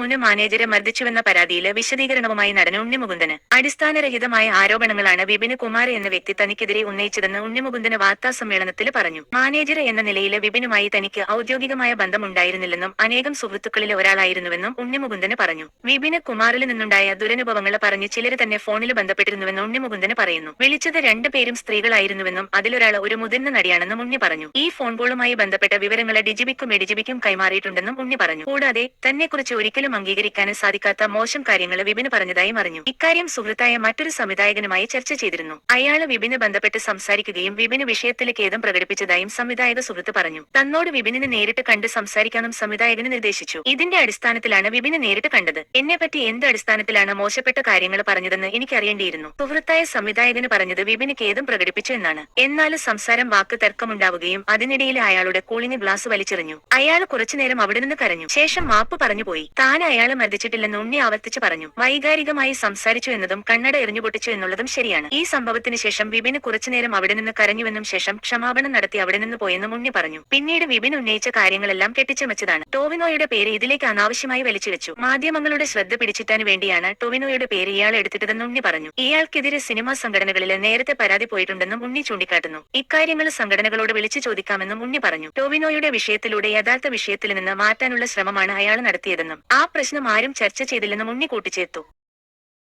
മുന് മാനേജരെ മർദ്ദിച്ചുവെന്ന പരാതിയിൽ വിശദീകരണവുമായി നടൻ ഉണ്ണിമുകുന്ദന്. അടിസ്ഥാനരഹിതമായ ആരോപണങ്ങളാണ് വിപിന് കുമാർ എന്ന വ്യക്തി തനിക്കെതിരെ ഉന്നയിച്ചതെന്ന് ഉണ്ണിമുകുന്ദന് വാർത്താ സമ്മേളനത്തിൽ പറഞ്ഞു. മാനേജർ എന്ന നിലയിൽ വിപിനുമായി തനിക്ക് ഔദ്യോഗികമായ ബന്ധമുണ്ടായിരുന്നില്ലെന്നും അനേകം സുഹൃത്തുക്കളിലെ ഒരാളായിരുന്നുവെന്നും ഉണ്ണിമുകുന്ദന് പറഞ്ഞു. വിപിന് കുമാറിൽ നിന്നുണ്ടായ ദുരനുഭവങ്ങൾ പറഞ്ഞ് ചിലര് തന്നെ ഫോണിൽ ബന്ധപ്പെട്ടിരുന്നുവെന്ന് ഉണ്ണിമുകുന്ദന് പറയുന്നു. വിളിച്ചത് രണ്ടുപേരും സ്ത്രീകളായിരുന്നുവെന്നും അതിലൊരാൾ ഒരു മുതിർന്ന നടിയാണെന്നും ഉണ്ണി പറഞ്ഞു. ഈ ഫോൺ കോളുമായി ബന്ധപ്പെട്ട വിവരങ്ങൾ ഡിജിബിക്കും എഡിജിബിക്കും കൈമാറിയിട്ടുണ്ടെന്നും ഉണ്ണി പറഞ്ഞു. കൂടാതെ തന്നെക്കുറിച്ച് ഒരിക്കലും അംഗീകരിക്കാൻ സാധിക്കാത്ത മോശം കാര്യങ്ങൾ വിപിന് പറഞ്ഞതായും അറിഞ്ഞു. ഇക്കാര്യം സുഹൃത്തായ മറ്റൊരു സംവിധായകനുമായി ചർച്ച ചെയ്തിരുന്നു. അയാൾ വിപിന് ബന്ധപ്പെട്ട് സംസാരിക്കുകയും വിപിന് വിഷയത്തിൽ ഖേദം പ്രകടിപ്പിച്ചതായും സംവിധായക സുഹൃത്ത് പറഞ്ഞു. തന്നോട് വിപിനെ നേരിട്ട് കണ്ട് സംസാരിക്കാനും സംവിധായകന് നിർദ്ദേശിച്ചു. ഇതിന്റെ അടിസ്ഥാനത്തിലാണ് വിപിനെ നേരിട്ട് കണ്ടത്. എന്നെ പറ്റി എന്ത് അടിസ്ഥാനത്തിലാണ് മോശപ്പെട്ട കാര്യങ്ങൾ പറഞ്ഞതെന്ന് എനിക്കറിയേണ്ടിയിരുന്നു. സുഹൃത്തായ സംവിധായകന് പറഞ്ഞത് വിപിന് ഖേദം പ്രകടിപ്പിച്ചു എന്നാണ്. എന്നാൽ സംസാരം വാക്ക് തർക്കമുണ്ടാവുകയും അതിനിടയിൽ അയാളുടെ കൂളിംഗ് ഗ്ലാസ് വലിച്ചെറിഞ്ഞു. അയാൾ കുറച്ചുനേരം അവിടെ നിന്ന് കരഞ്ഞു. ശേഷം മാപ്പ് പറഞ്ഞുപോയി താൻ അയാളെ മർദ്ദിച്ചിട്ടില്ലെന്ന് ഉണ്ണി ആവർത്തിച്ച് പറഞ്ഞു. വൈകാരികമായി സംസാരിച്ചു എന്നതും കണ്ണട എറിഞ്ഞു പൊട്ടിച്ചു എന്നുള്ളതും ശരിയാണ്. ഈ സംഭവത്തിന് ശേഷം വിപിന് കുറച്ചുനേരം അവിടെ നിന്ന് കരഞ്ഞുവെന്നും ശേഷം ക്ഷമാപണം നടത്തി അവിടെ നിന്ന് പോയെന്നും ഉണ്ണി പറഞ്ഞു. പിന്നീട് വിപിൻ ഉന്നയിച്ച കാര്യങ്ങളെല്ലാം കെട്ടിച്ചമച്ചതാണ്. ടോവിനോയുടെ പേര് ഇതിലേക്ക് അനാവശ്യമായി വലിച്ചുവെച്ചു മാധ്യമങ്ങളുടെ ശ്രദ്ധ പിടിച്ചിട്ടാൻ വേണ്ടിയാണ് ടോവിനോയുടെ പേര് ഇയാൾ എടുത്തിട്ടതെന്ന് ഉണ്ണി പറഞ്ഞു. ഇയാൾക്കെതിരെ സിനിമാ സംഘടനകളിൽ നേരത്തെ പരാതി പോയിട്ടുണ്ടെന്നും ഉണ്ണി ചൂണ്ടിക്കാട്ടുന്നു. ഇക്കാര്യങ്ങൾ സംഘടനകളോട് വിളിച്ചു ചോദിക്കാമെന്നും ഉണ്ണി പറഞ്ഞു. ടോവിനോയുടെ വിഷയത്തിലൂടെ യഥാർത്ഥ വിഷയത്തിൽ നിന്ന് മാറ്റാനുള്ള ശ്രമമാണ് അയാൾ നടത്തിയതെന്നും. പ്രശ്നം ആരും ചർച്ച ചെയ്തില്ലെന്നും ഉണ്ണി കൂട്ടിച്ചേർത്തു